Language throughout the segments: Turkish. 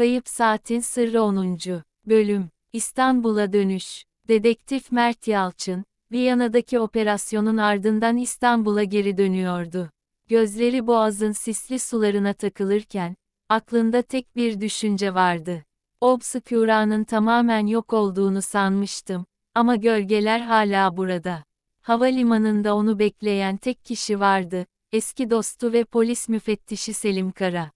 Kayıp Saatin Sırrı 10. Bölüm İstanbul'a Dönüş Dedektif Mert Yalçın, Viyana'daki operasyonun ardından İstanbul'a geri dönüyordu. Gözleri boğazın sisli sularına takılırken, aklında tek bir düşünce vardı. Obscuranın tamamen yok olduğunu sanmıştım, ama gölgeler hala burada. Havalimanında onu bekleyen tek kişi vardı, eski dostu ve polis müfettişi Selim Kara.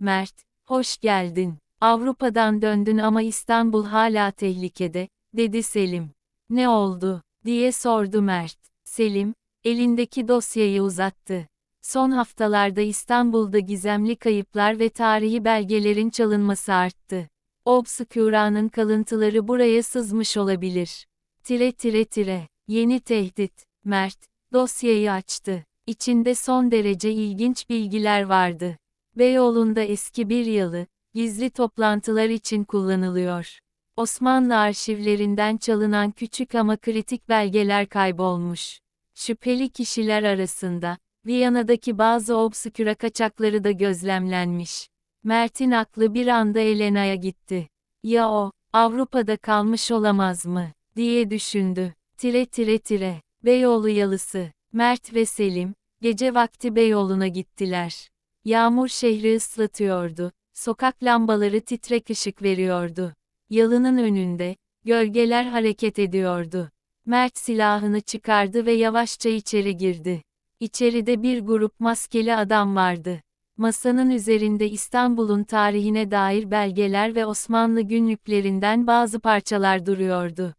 Mert, hoş geldin. Avrupa'dan döndün ama İstanbul hala tehlikede, dedi Selim. Ne oldu, diye sordu Mert. Selim, elindeki dosyayı uzattı. Son haftalarda İstanbul'da gizemli kayıplar ve tarihi belgelerin çalınması arttı. Obscuranın kalıntıları buraya sızmış olabilir. Tire tire tire, yeni tehdit. Mert, dosyayı açtı. İçinde son derece ilginç bilgiler vardı. Beyoğlu'nda eski bir yalı, gizli toplantılar için kullanılıyor. Osmanlı arşivlerinden çalınan küçük ama kritik belgeler kaybolmuş. Şüpheli kişiler arasında, Viyana'daki bazı obsküra kaçakları da gözlemlenmiş. Mert'in aklı bir anda Elena'ya gitti. Ya o, Avrupa'da kalmış olamaz mı, diye düşündü. Tire tire tire, Beyoğlu yalısı, Mert ve Selim, gece vakti Beyoğlu'na gittiler. Yağmur şehri ıslatıyordu, sokak lambaları titrek ışık veriyordu. Yalının önünde, gölgeler hareket ediyordu. Mert silahını çıkardı ve yavaşça içeri girdi. İçeride bir grup maskeli adam vardı. Masanın üzerinde İstanbul'un tarihine dair belgeler ve Osmanlı günlüklerinden bazı parçalar duruyordu.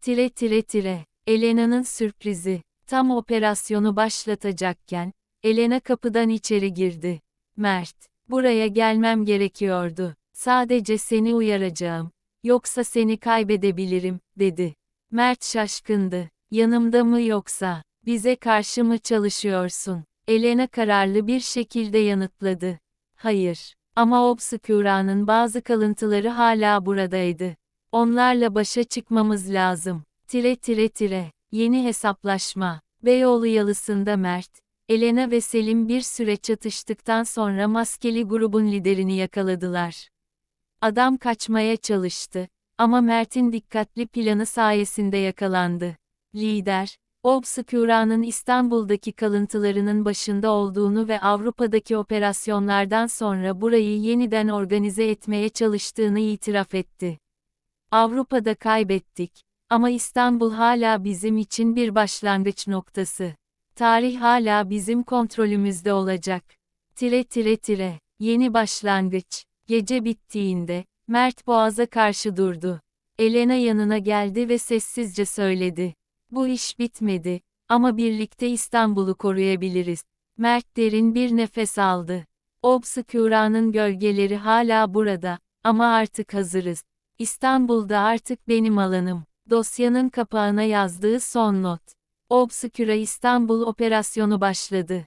Tire tire tire, Elena'nın sürprizi, tam operasyonu başlatacakken, Elena kapıdan içeri girdi. Mert, buraya gelmem gerekiyordu. Sadece seni uyaracağım. Yoksa seni kaybedebilirim, dedi. Mert şaşkındı. Yanımda mı yoksa, bize karşı mı çalışıyorsun? Elena kararlı bir şekilde yanıtladı. Hayır. Ama Obscura'nın bazı kalıntıları hala buradaydı. Onlarla başa çıkmamız lazım. Tire tire tire. Yeni hesaplaşma. Beyoğlu yalısında Mert, Elena ve Selim bir süre çatıştıktan sonra maskeli grubun liderini yakaladılar. Adam kaçmaya çalıştı ama Mert'in dikkatli planı sayesinde yakalandı. Lider, Obscura'nın İstanbul'daki kalıntılarının başında olduğunu ve Avrupa'daki operasyonlardan sonra burayı yeniden organize etmeye çalıştığını itiraf etti. Avrupa'da kaybettik ama İstanbul hala bizim için bir başlangıç noktası. Tarih hala bizim kontrolümüzde olacak. Tire tire tire, yeni başlangıç. Gece bittiğinde, Mert Boğaz'a karşı durdu. Elena yanına geldi ve sessizce söyledi. Bu iş bitmedi, ama birlikte İstanbul'u koruyabiliriz. Mert derin bir nefes aldı. Obscura'nın gölgeleri hala burada, ama artık hazırız. İstanbul'da artık benim alanım. Dosyanın kapağına yazdığı son not. Obscura İstanbul operasyonu başladı.